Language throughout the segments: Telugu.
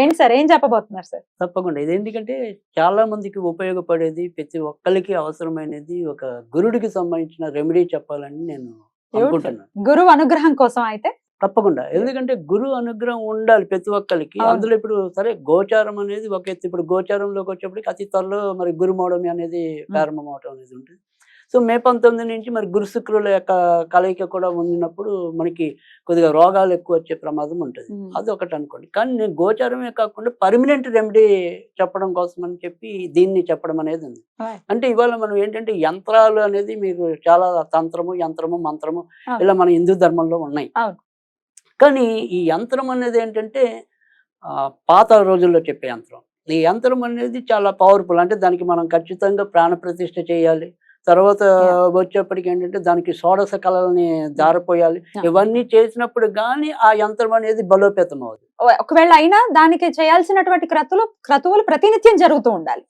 ఏంటి సార్? ఏం చెప్పబోతున్నారు సార్? తప్పకుండా. ఇది ఎందుకంటే చాలా మందికి ఉపయోగపడేది ప్రతి ఒక్కరికి అవసరమైనది ఒక గురుడికి సంబంధించిన రెమెడీ చెప్పాలని నేను అనుకుంటున్నాను. గురువు అనుగ్రహం కోసం అయితే? తప్పకుండా. ఎందుకంటే గురు అనుగ్రహం ఉండాలి ప్రతి ఒక్కరికి. అందులో ఇప్పుడు సరే గోచారం అనేది ఒక ఎత్తు. ఇప్పుడు గోచారంలోకి వచ్చేప్పటికి అతి త్వరలో మరి గురుమౌడమి అనేది ప్రారంభం అవటం అనేది ఉంటుంది. సో మే పంతొమ్మిది నుంచి మరి గురు శుక్రుల యొక్క కలయిక కూడా ఉన్నప్పుడు మనకి కొద్దిగా రోగాలు ఎక్కువ వచ్చే ప్రమాదం ఉంటుంది. అది ఒకటి అనుకోండి కానీ నేను గోచారమే కాకుండా పర్మనెంట్ రెమెడీ చెప్పడం కోసం అని చెప్పి దీన్ని చెప్పడం అనేది ఉంది. అంటే ఇవాళ మనం ఏంటంటే యంత్రాలు అనేది మీకు చాలా తంత్రము యంత్రము మంత్రము. ఇలా మన హిందూ ధర్మంలో ఉన్నాయి. కానీ ఈ యంత్రం అనేది ఏంటంటే పాత రోజుల్లో చెప్పే యంత్రం ఈ యంత్రం అనేది చాలా పవర్ఫుల్ అంటే దానికి మనం ఖచ్చితంగా ప్రాణ ప్రతిష్ఠ చేయాలి తర్వాత. వచ్చేప్పటికి ఏంటంటే దానికి షోడశ కళల్ని దారిపోయాలి. ఇవన్నీ చేసినప్పుడు కానీ ఆ యంత్రం అనేది బలోపేతం అవుతుంది ఒకవేళ అయినా దానికి చేయాల్సినటువంటి క్రతువులు క్రతువులు ప్రతినిత్యం జరుగుతూ ఉండాలి?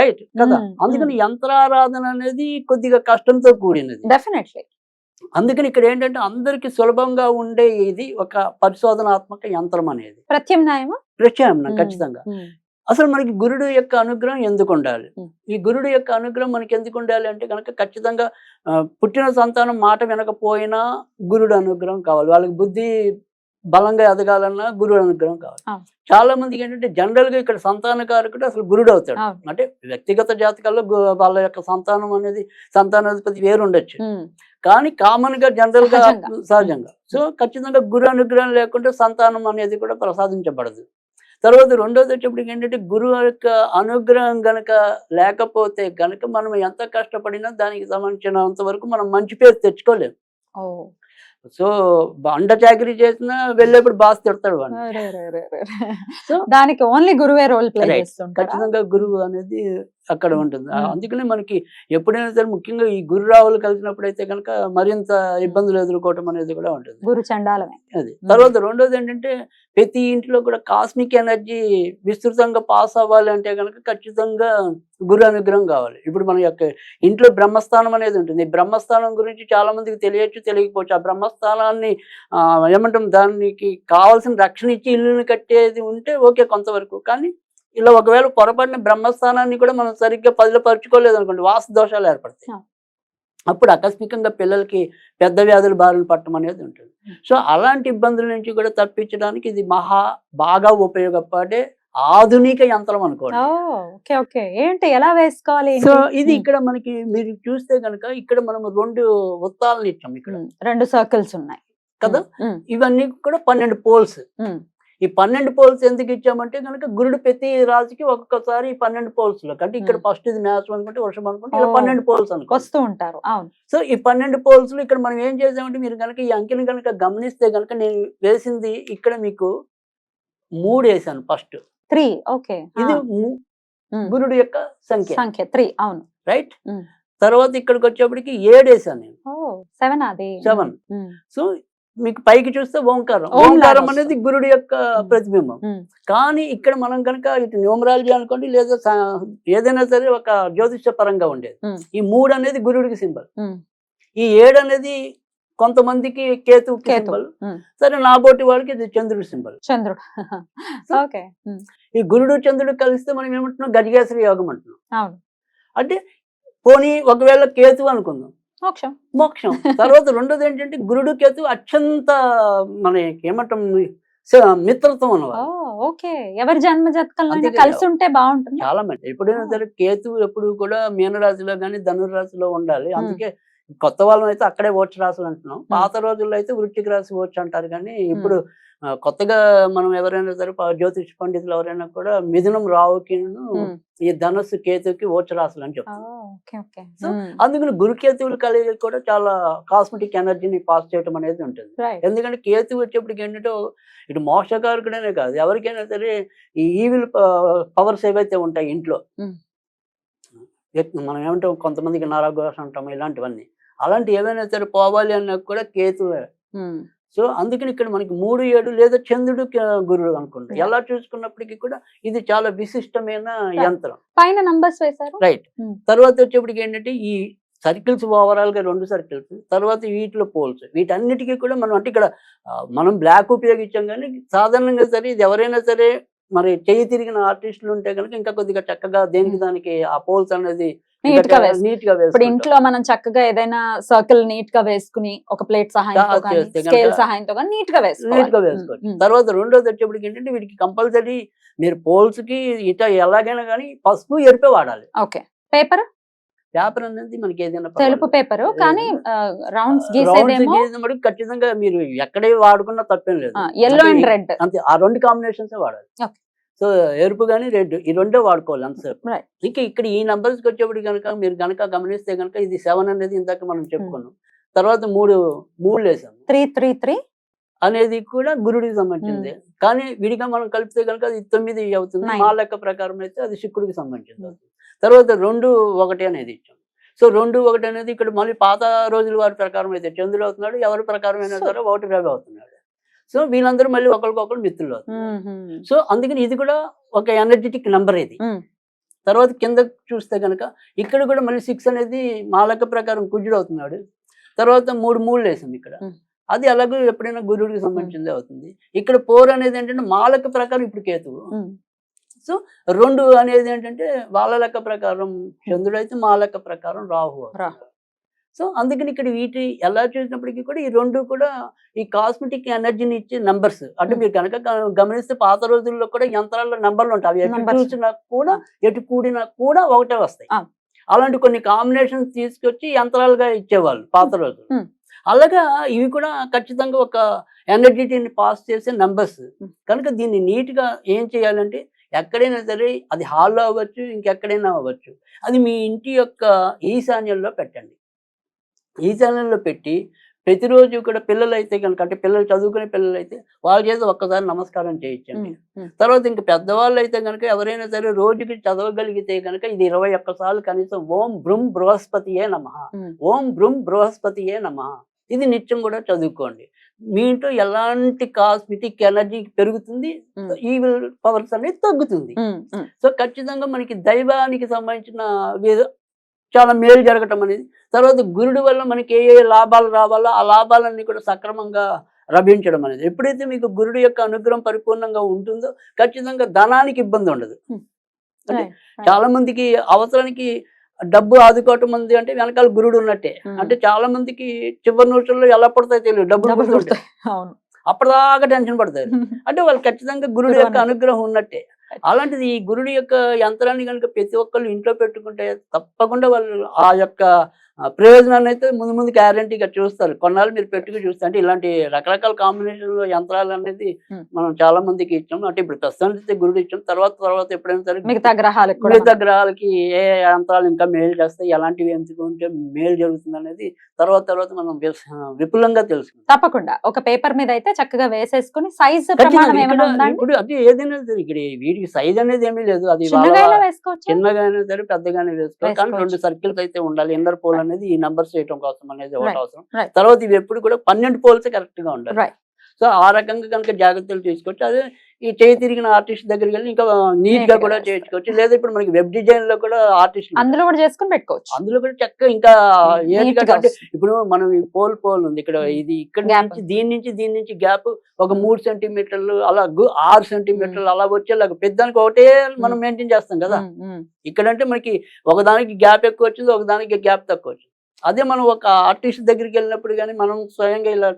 రైట్ కదా? అందుకని యంత్రారాధన అనేది కొద్దిగా కష్టంతో కూడినది. డెఫినెట్లీ అందుకని ఇక్కడ ఏంటంటే అందరికి సులభంగా ఉండే ఇది ఒక పరిశోధనాత్మక యంత్రం అనేది. ప్రత్యామ్నాయమా? ప్రత్యామ్నాయం. ఖచ్చితంగా. అసలు మనకి గురుడు యొక్క అనుగ్రహం ఎందుకు ఉండాలి. ఈ గురుడు యొక్క అనుగ్రహం మనకి ఎందుకు ఉండాలి అంటే కనుక ఖచ్చితంగా పుట్టిన సంతానం మాట వినకపోయినా గురుడు అనుగ్రహం కావాలి వాళ్ళకి బుద్ధి బలంగా ఎదగాలన్నా గురుడు అనుగ్రహం కావాలి. చాలా మందికి ఏంటంటే జనరల్గా ఇక్కడ సంతానకారకుడు అసలు గురుడు అవుతాడు. అంటే వ్యక్తిగత జాతకాల్లో వాళ్ళ యొక్క సంతానం అనేది సంతానాధిపతి వేరు ఉండొచ్చు. కానీ కామన్గా జనరల్గా సహజంగా. సహజంగా సో ఖచ్చితంగా గురు అనుగ్రహం లేకుంటే సంతానం అనేది కూడా ప్రసాదించబడదు తర్వాత రెండోది వచ్చేప్పటికి ఏంటంటే గురువు యొక్క అనుగ్రహం గనక లేకపోతే గనక మనం ఎంత కష్టపడినా దానికి సంబంధించినంత వరకు మనం మంచి పేరు తెచ్చుకోలేము. సో అండ చాకరీ చేసినా వెళ్ళేప్పుడు బాస్ తిడతాడు. సో దానికి ఓన్లీ గురువే రోల్ ప్లే ఖచ్చితంగా గురువు అనేది అక్కడ ఉంటుంది. అందుకనే మనకి ఎప్పుడైనా సరే ముఖ్యంగా ఈ గురు రావులు కలిసినప్పుడు అయితే కనుక మరింత ఇబ్బందులు ఎదుర్కోవటం అనేది కూడా ఉంటుంది. గురు చండాలమే. అది. తర్వాత రెండోది ఏంటంటే ప్రతి ఇంట్లో కూడా కాస్మిక్ ఎనర్జీ విస్తృతంగా పాస్ అవ్వాలి అంటే కనుక ఖచ్చితంగా గురు అనుగ్రహం కావాలి. ఇప్పుడు మన యొక్క ఇంట్లో బ్రహ్మస్థానం అనేది ఉంటుంది. ఈ బ్రహ్మస్థానం గురించి చాలా మందికి తెలియచ్చు తెలియకపోవచ్చు. ఆ బ్రహ్మస్థానాన్ని ఏమంటాం దానికి కావాల్సిన రక్షణ ఇచ్చి ఇల్లుని కట్టేది ఉంటే ఓకే కొంతవరకు. కానీ ఇలా ఒకవేళ పొరపాటున బ్రహ్మస్థానాన్ని కూడా మనం సరిగ్గా పదిలపరుచుకోలేదు అనుకోండి వాస్తు దోషాలు ఏర్పడతాయి. అప్పుడు ఆకస్మికంగా పిల్లలకి పెద్ద వ్యాధులు బారిన పట్టడం అనేది ఉంటుంది సో అలాంటి ఇబ్బందుల నుంచి కూడా తప్పించడానికి ఇది మహా బాగా ఉపయోగపడే ఆధునిక యంత్రం అనుకోండి ఓ ఓకే ఓకే ఏంటి ఎలా వేసుకోవాలి సో? ఇది. ఇక్కడ మనకి మీరు చూస్తే కనుక ఇక్కడ మనం రెండు వృత్తాలను ఇచ్చాం ఇక్కడ. రెండు సర్కిల్స్ ఉన్నాయి కదా. ఇవన్నీ కూడా పన్నెండు పోల్స్. ఈ పన్నెండు పోల్స్ ఎందుకు ఇచ్చామంటే కనుక గురుడు ప్రతి రాశికి ఒక్కొక్కసారి ఈ పన్నెండు పోల్స్లో. అంటే ఇక్కడ. ఫస్ట్ ఇది మేషం అనుకుంటే వృషభం అనుకుంటే ఇలా. పన్నెండు పోల్స్ అనుకో వస్తూ ఉంటారు. అవును. సో ఈ పన్నెండు పోల్స్ ఇక్కడ మనం ఏం చేసామంటే మీరు కనుక ఈ అంకెని కనుక గమనిస్తే కనుక నేను వేసింది ఇక్కడ మీకు మూడు వేసాను ఫస్ట్. Three okay. ఇది గురుడు యొక్క సంఖ్య. సంఖ్య త్రీ అవును. రైట్. తర్వాత ఇక్కడికి వచ్చేప్పటికి ఏడు వేసాను నేను. సెవెన్ అది సెవెన్. సో మీకు పైకి చూస్తే ఓంకారం ఓంకారం. అనేది గురుడు యొక్క. ప్రతిబింబం. కానీ ఇక్కడ మనం కనుక ఇటు న్యూమరాలజీ అనుకోండి లేదా ఏదైనా సరే ఒక జ్యోతిష పరంగా ఉండేది. ఈ మూడు అనేది గురుడికి సింబల్. ఈ ఏడు అనేది కొంతమందికి కేతు. సింబల్. సరే నాబోటి వాళ్ళకి ఇది చంద్రుడి సింబల్ చంద్రుడు ఓకే. ఈ గురుడు చంద్రుడు కలిస్తే మనం ఏమంటున్నాం గజగేసరి యోగం అంటున్నాం అంటే పోనీ ఒకవేళ కేతు అనుకుందాం మోక్షం. మోక్షం. తర్వాత రెండోది ఏంటంటే గురుడు కేతు అత్యంత మన ఏమంటాం మిత్రత్వం ఓ అన్నమాట ఓకే. ఎవరి జన్మ జాతకంలో కలిసి. ఉంటే బాగుంటుంది? చాలా మంది. ఎప్పుడైనా. సరే కేతు ఎప్పుడు కూడా మీనరాశిలో కానీ ధనురాశిలో ఉండాలి. అందుకే కొత్త వాళ్ళం అయితే అక్కడే ఓట్స్ రాసులు అంటున్నాం పాత రోజుల్లో అయితే వృత్తికి రాసి ఓట్స్ అంటారు కానీ ఇప్పుడు కొత్తగా మనం ఎవరైనా సరే జ్యోతిష్ పండితులు ఎవరైనా కూడా మిథునం రావుకి. ఈ ధనస్సు కేతుకి ఓట్స్ రాసులు అని చెప్తారు అందుకని గురుకేతువులు కలిగి కూడా చాలా కాస్మెటిక్ ఎనర్జీని పాస్ చేయడం అనేది ఉంటుంది. ఎందుకంటే కేతు వచ్చేప్పటికి ఏంటంటే ఇటు మోక్షకారకుడనే కాదు. ఎవరికైనా సరే ఈ ఈవిల్ పవర్స్ ఏవైతే ఉంటాయి ఇంట్లో మనం ఏమంటాం కొంతమందికి నరఘోష అంటాం ఇలాంటివన్నీ. అలాంటి ఏవైనా సరే పోవాలి అన్నా కూడా కేతువే సో అందుకని ఇక్కడ మనకి మూడు ఏడు లేదా చంద్రుడు గురుడు అనుకుంటాం. ఎలా చూసుకున్నప్పటికీ కూడా ఇది చాలా విశిష్టమైన యంత్రం. పైన నంబర్స్ వేశారు? రైట్. తర్వాత వచ్చేప్పటికి ఏంటంటే ఈ సర్కిల్స్ ఓవరాల్గా రెండు సర్కిల్స్ తర్వాత వీటిలో పోల్స్ వీటన్నిటికీ కూడా మనం అంటే ఇక్కడ మనం బ్లాక్ ఉపయోగించాం కానీ సాధారణంగా సరే ఇది ఎవరైనా సరే మరి చేయి తిరిగిన ఆర్టిస్టులు ఉంటే కనుక ఇంకా కొద్దిగా చక్కగా దేనికి దానికి ఆ పోల్స్ అనేది నీట్గా నీట్గా ఇప్పుడు. ఇంట్లో మనం చక్కగా ఏదైనా సర్కిల్ నీట్గా వేసుకుని ఒక ప్లేట్ సహాయంతో స్కేల్ సహాయంతో నీట్గా నీట్గా వేసుకోవాలి. తర్వాత రెండోది వచ్చేప్పటికి ఏంటంటే వీటికి కంపల్సరీ మీరు పోల్స్కి ఇట ఎలాగైనా కానీ పసుపు ఎరుపే వాడాలి. ఓకే. పేపర్? పేపర్ అనేది మనకి ఏదైనా తెలుపు. పేపర్ కానీ రౌండ్స్ గీసేదేమో. ఖచ్చితంగా మీరు ఎక్కడే వాడుకున్నా తప్పేం లేదు. ఎల్లో అండ్ రెడ్ అంతే ఆ రెండు కాంబినేషన్స్ వాడాలి. సో ఎరుపు కానీ రెడ్ ఈ రెండే వాడుకోవాలి అంతసేపు. ఇంకా ఇక్కడ ఈ కి వచ్చేప్పటికి కనుక మీరు కనుక గమనిస్తే కనుక ఇది సెవెన్ అనేది ఇందాక మనం చెప్పుకున్నాం. తర్వాత మూడు మూడు వేసాం త్రీ త్రీ త్రీ అనేది కూడా గురుడికి సంబంధించింది. కానీ విడిగా మనం కలిపితే కనుక అది తొమ్మిది అవుతుంది. మా లెక్క ప్రకారం అయితే అది శుక్రుడికి సంబంధించింది. అవుతుంది. తర్వాత రెండు ఒకటి అనేది ఇచ్చాం. సో రెండు ఒకటి అనేది ఇక్కడ మళ్ళీ పాత రోజుల వారి ప్రకారం అయితే చంద్రుడు అవుతున్నాడు ఎవరి ప్రకారం అయినా సరే ఒకటి రవి అవుతున్నాడు. సో వీళ్ళందరూ మళ్ళీ ఒకరికొకరు మిత్రులు అవుతున్నారు. సో అందుకని ఇది కూడా ఒక ఎనర్జెటిక్ నంబర్ ఇది. తర్వాత కింద చూస్తే కనుక ఇక్కడ కూడా మళ్ళీ సిక్స్ అనేది మా లెక్క ప్రకారం కుజుడు అవుతున్నాడు. తర్వాత మూడు మూడు వేసాం ఇక్కడ. అది అలాగే ఎప్పుడైనా గురుడికి సంబంధించింది అవుతుంది. ఇక్కడ పోర్ అనేది ఏంటంటే మా లెక్క ప్రకారం ఇప్పుడు కేతువు. రెండు అనేది ఏంటంటే వాళ్ళ లెక్క ప్రకారం చంద్రుడు అయితే మా లెక్క ప్రకారం రాహు. సో అందుకని ఇక్కడ వీటి ఎలా చూసినప్పటికీ కూడా ఈ రెండు కూడా ఈ కాస్మెటిక్ ఎనర్జీని ఇచ్చే నంబర్స్ అంటే. మీరు కనుక గమనిస్తే పాత రోజుల్లో కూడా యంత్రాల్లో నంబర్లు ఉంటాయి అవి ఎటు. చూసినా కూడా ఎటు కూడినా కూడా ఒకటే వస్తాయి. అలాంటి కొన్ని కాంబినేషన్స్ తీసుకొచ్చి యంత్రాలుగా ఇచ్చేవాళ్ళు పాత రోజులు. అలాగా ఇవి కూడా ఖచ్చితంగా ఒక ఎనర్జీని పాస్ చేసే నంబర్స్. కనుక దీన్ని నీట్గా ఏం చేయాలంటే ఎక్కడైనా సరే అది హాల్లో అవ్వచ్చు ఇంకెక్కడైనా అవ్వచ్చు. అది మీ ఇంటి యొక్క ఈశాన్యంలో పెట్టండి. ఈశాన్యంలో పెట్టి ప్రతిరోజు కూడా పిల్లలు అయితే కనుక అంటే పిల్లలు చదువుకునే పిల్లలు అయితే వాళ్ళ చేత ఒక్కసారి నమస్కారం చేయించండి. తర్వాత ఇంక పెద్దవాళ్ళు అయితే కనుక ఎవరైనా సరే రోజుకి చదవగలిగితే కనుక ఇది ఇరవై ఒక్కసార్లు కనీసం ఓం బ్రుం బృహస్పతియే నమ. ఓం బ్రుం బృహస్పతియే నమ. ఇది నిత్యం కూడా చదువుకోండి. మీ ఇంట్లో ఎలాంటి కాస్మెటిక్ ఎనర్జీ పెరుగుతుంది. ఈవిల్ పవర్స్ అనేది తగ్గుతుంది. సో ఖచ్చితంగా మనకి దైవానికి సంబంధించిన చాలా మేలు జరగటం అనేది తర్వాత గురుడు వల్ల మనకి ఏ ఏ లాభాలు రావాలో ఆ లాభాలన్నీ కూడా సక్రమంగా లభించడం అనేది. ఎప్పుడైతే మీకు గురుడు యొక్క అనుగ్రహం పరిపూర్ణంగా ఉంటుందో ఖచ్చితంగా ధనానికి ఇబ్బంది ఉండదు. అంటే చాలా మందికి అవసరానికి డబ్బు ఆదుకోవటం ఉంది అంటే వెనకాల గురుడు ఉన్నట్టే. అంటే చాలా మందికి చివరి నిమిషంలో ఎలా పడతాయో తెలియదు. డబ్బులు డబ్బులు పడుతుంటాయి. అవును. అప్పటిదాకా టెన్షన్ పడతారు. అంటే వాళ్ళు ఖచ్చితంగా గురుడు యొక్క. అనుగ్రహం ఉన్నట్టే. అలాంటిది ఈ గురుడు యొక్క యంత్రాన్ని కనుక ప్రతి ఒక్కళ్ళు ఇంట్లో పెట్టుకుంటే తప్పకుండా వాళ్ళు ఆ యొక్క ప్రయోజనాన్ని అయితే ముందు ముందు గ్యారంటీగా చూస్తారు. కొన్నాళ్ళు మీరు పెట్టుకు చూస్తే అంటే ఇలాంటి రకరకాల కాంబినేషన్ యంత్రాలు అనేది. మనం చాలా మందికి ఇచ్చాం. అంటే ఇప్పుడు ప్రస్తుతానికి గురుడు ఇచ్చాం. తర్వాత తర్వాత ఎప్పుడైనా సరే మిగతా గ్రహాలకు మిగతా గ్రహాలకి ఏ యంత్రాలు ఇంకా మేలు చేస్తాయి ఎలాంటివి ఎంచుకుంటే మేలు జరుగుతుంది అనేది తర్వాత తర్వాత మనం విపులంగా తెలుసుకుంటాం. తప్పకుండా. ఒక పేపర్ మీద అయితే చక్కగా వేసేసుకుని సైజ్ ఇప్పుడు అది ఏదైనా సరే ఇక్కడ వీటికి సైజ్ అనేది ఏమీ లేదు. అది చిన్నగా అయినా సరే పెద్దగానే వేసుకోవాలి. కానీ. రెండు సర్కిల్స్ అయితే ఉండాలి. ఇండర్ పోల్ అనేది ఈ నంబర్స్ చేయడం కోసం అనేది ఒకటి. అవసరం. తర్వాత ఇవి ఎప్పుడు కూడా పన్నెండు పోల్స్ కరెక్ట్గా ఉండాలి. సో ఆ రకంగా కనుక జాగ్రత్తలు తీసుకోవచ్చు అదే ఈ చేయి తిరిగిన ఆర్టిస్ట్ దగ్గరికి వెళ్ళి ఇంకా నీట్గా కూడా. చేయించుకోవచ్చు లేదా ఇప్పుడు మనకి వెబ్ డిజైన్లో కూడా ఆర్టిస్ట్ అందులో కూడా చేసుకుని పెట్టుకోవచ్చు అందులో కూడా చక్కగా ఇంకా. ఇప్పుడు మనం ఈ పోల్ పోల్ ఉంది ఇక్కడ Hmm. ఇది ఇక్కడ. నుంచి దీని నుంచి దీని నుంచి గ్యాప్ ఒక మూడు సెంటీమీటర్లు అలా ఆరు సెంటీమీటర్లు అలా వచ్చేలాగా పెద్దానికి ఒకటే మనం మెయింటైన్ చేస్తాం కదా ఉమ్. ఇక్కడంటే మనకి ఒకదానికి గ్యాప్ ఎక్కువ వచ్చింది ఒకదానికి గ్యాప్ తక్కువ వచ్చింది అదే మనం ఒక ఆర్టిస్ట్ దగ్గరికి వెళ్ళినప్పుడు కానీ మనం స్వయంగా ఇలా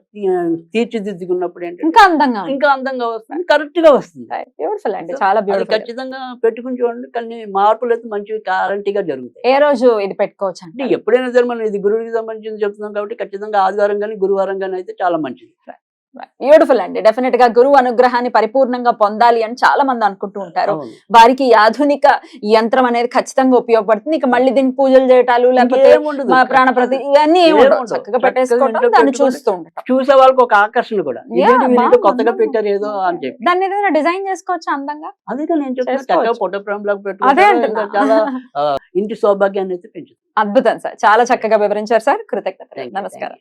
తీర్చిదిద్దుకున్నప్పుడు ఏంటంటే ఇంకా అందంగా ఇంకా అందంగా వస్తుంది కరెక్ట్గా వస్తుంది బ్యూటిఫుల్ అండి. చాలా బ్యూటిఫుల్ ఖచ్చితంగా పెట్టుకుని చూడండి కానీ మార్పులు అయితే మంచి గ్యారంటీగా జరుగుతాయి. ఏ రోజు ఇది పెట్టుకోవచ్చు అంటే అంటే ఎప్పుడైనా సరే మనం ఇది గురువుకి సంబంధించి చెప్తున్నాం కాబట్టి ఖచ్చితంగా ఆదివారం కానీ గురువారం కానీ అయితే చాలా మంచిది. బ్యూటిఫుల్ అండి. డెఫినెట్గా గురువు అనుగ్రహాన్ని పరిపూర్ణంగా పొందాలి అని చాలా మంది అనుకుంటూ ఉంటారు. వారికి ఆధునిక యంత్రం అనేది ఖచ్చితంగా ఉపయోగపడుతుంది. ఇక మళ్ళీ దీనికి పూజలు చేయటాలు లేకపోతే ప్రాణప్రతి ఇవన్నీ. చక్కగా ఇంట్లో దాన్ని చూస్తూ ఉండటం. చూసే వాళ్ళకి ఒక ఆకర్షణ కూడా. కొత్తగా పెట్టారు ఏదో అని చెప్పి. దాన్ని ఏదైనా డిజైన్ చేసుకోవచ్చు అందంగా? అందుకే నేను. చక్కగా ఫోటో ఫ్రేమ్ లాగా అదే చాలా ఇంటి సౌభాగ్యాన్ని అయితే పెంచుతుంది. అద్భుతం సార్. చాలా చక్కగా వివరించారు సార్. You, నమస్కారం.